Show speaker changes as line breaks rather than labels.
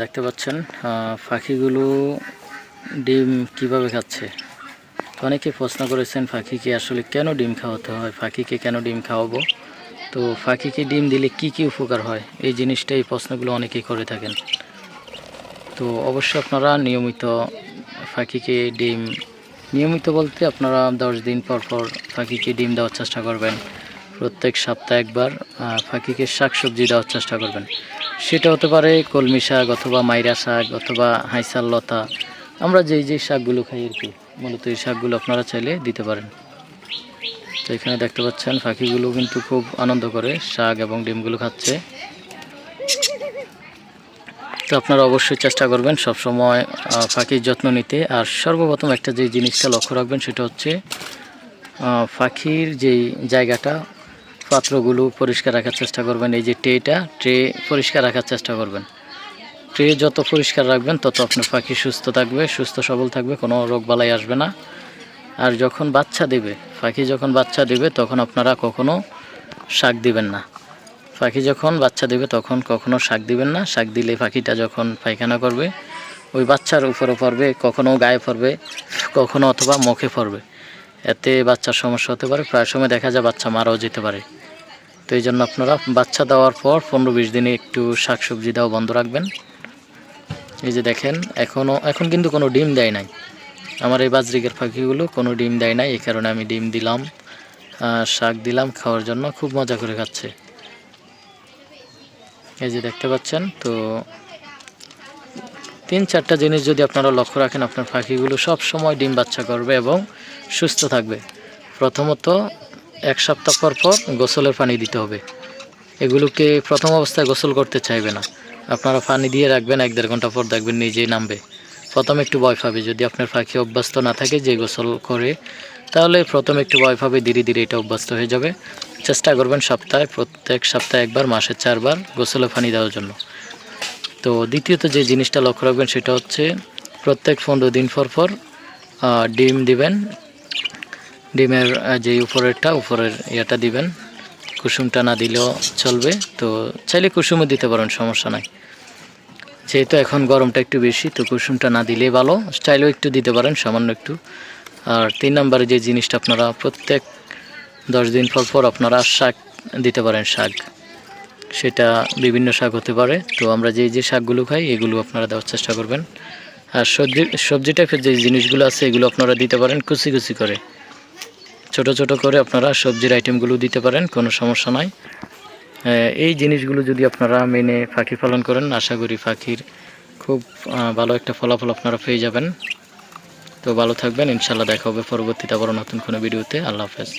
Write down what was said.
দেখতে পাচ্ছেন পাখিগুলো ডিম কীভাবে খাচ্ছে? তো অনেকে প্রশ্ন করেছেন পাখিকে আসলে কেন ডিম খাওয়াতে হয়, পাখিকে কেন ডিম খাওয়াবো? তো পাখিকে ডিম দিলে কি কি উপকার হয়? এই জিনিসটা এই প্রশ্নগুলো অনেকেই করে থাকেন। তো অবশ্যই আপনারা নিয়মিত পাখিকে ডিম, নিয়মিত বলতে আপনারা দশ দিন পর পর পাখিকে ডিম দেওয়ার চেষ্টা করবেন। প্রত্যেক সপ্তাহে একবার পাখিকে শাকসবজি দেওয়ার চেষ্টা করবেন। সেটা হতে পারে কলমি শাক অথবা মাইরা শাক অথবা হাইসাল লতা। আমরা যেই যেই শাকগুলো খাই আর কি মূলত এই শাকগুলো আপনারা চাইলে দিতে পারেন। তো এখানে দেখতে পাচ্ছেন পাখিগুলো কিন্তু খুব আনন্দ করে শাক এবং ডিমগুলো খাচ্ছে। তো আপনারা অবশ্যই চেষ্টা করবেন সবসময় আহ, পাখির যত্ন নিতে। আর সর্বপ্রথম একটা যে জিনিসটা লক্ষ্য রাখবেন সেটা হচ্ছে পাখির যেই জায়গাটা পাত্রগুলো পরিষ্কার রাখার চেষ্টা করবেন। এই যে ট্রেটা, ট্রে পরিষ্কার রাখার চেষ্টা করবেন। ট্রে যত পরিষ্কার রাখবেন, তত আপনার পাখি সুস্থ থাকবে, সুস্থ সবল থাকবে, কোনো রোগ বালাই আসবে না। আর যখন বাচ্চা দেবে, পাখি যখন বাচ্চা দেবে, তখন আপনারা কখনো শাক দিবেন না। পাখি যখন বাচ্চা দেবে, তখন কখনো শাক দিবেন না। শাক দিলে পাখিটা যখন পায়খানা করবে, ওই বাচ্চার উপরে পড়বে, কখনো গায়ে পড়বে, কখনো অথবা মুখে পড়বে। এতে বাচ্চার সমস্যা হতে পারে। প্রায় সময় দেখা যায় বাচ্চা মারাও যেতে পারে। তো এই জন্য আপনারা বাচ্চা দেওয়ার পর পনেরো বিশ দিনে একটু শাকসবজি দেওয়া বন্ধ রাখবেন। এই যে দেখেন এখনও এখন কিন্তু কোনো ডিম দেয় নাই। আমার এই বাজরিকের পাখিগুলো কোনো ডিম দেয় নাই, এই কারণে আমি ডিম দিলাম শাক দিলাম খাওয়ার জন্য, খুব মজা করে খাচ্ছে। এই যে দেখতে পাচ্ছেন, তো তিন চারটা জিনিস যদি আপনারা লক্ষ্য রাখেন, আপনার পাখিগুলো সব সময় ডিম বাচ্চা করবে এবং সুস্থ থাকবে। প্রথমত এক সপ্তাহ পর পর গোসলের পানি দিতে হবে। এগুলোকে প্রথম অবস্থায় গোসল করতে চাইবে না। আপনারা পানি দিয়ে রাখবেন, এক দেড় ঘণ্টা পর দেখবেন নিজেই নামবে। প্রথমে একটু ভয় পাবে। যদি আপনার পাখি অভ্যস্ত না থাকে যে গোসল করে, তাহলে প্রথমে একটু ভয় পাবে, ধীরে ধীরে এটা অভ্যস্ত হয়ে যাবে। চেষ্টা করবেন সপ্তাহে, প্রত্যেক সপ্তাহে একবার, মাসে চারবার গোসলে পানি দেওয়ার জন্য। তো দ্বিতীয়ত যে জিনিসটা লক্ষ্য রাখবেন সেটা হচ্ছে, প্রত্যেক পনেরো দিন পর পর ডিম দিবেন ডিমের যে উপরেরটা, উপরের ইয়েটা দিবেন। কুসুমটা না দিলেও চলবে। তো চাইলে কুসুমও দিতে পারেন, সমস্যা নাই। যেহেতু এখন গরমটা একটু বেশি, তো কুসুমটা না দিলেই ভালো। চাইলেও একটু দিতে পারেন, সামান্য একটু। আর তিন নম্বরে যে জিনিসটা আপনারা প্রত্যেক দশ দিন পর পর আপনারা শাক দিতে পারেন, শাক। সেটা বিভিন্ন শাক হতে পারে। তো আমরা যে যে শাকগুলো খাই, এগুলো আপনারা দেওয়ার চেষ্টা করবেন। আর সবজি সবজি টাইপের যে জিনিসগুলো আছে, এগুলো আপনারা দিতে পারেন কুচি কুচি করে। ছোট ছোট করে আপনারা সবজির আইটেমগুলো দিতে পারেন, কোনো সমস্যা নাই। এই জিনিসগুলো যদি আপনারা মেনে পাখি পালন করেন, আশা করি পাখির খুব ভালো একটা ফলাফল আপনারা পেয়ে যাবেন। তো ভালো থাকবেন ইনশাল্লাহ দেখা হবে পরবর্তীতে আবার নতুন কোনো ভিডিওতে। আল্লাহ হাফেজ।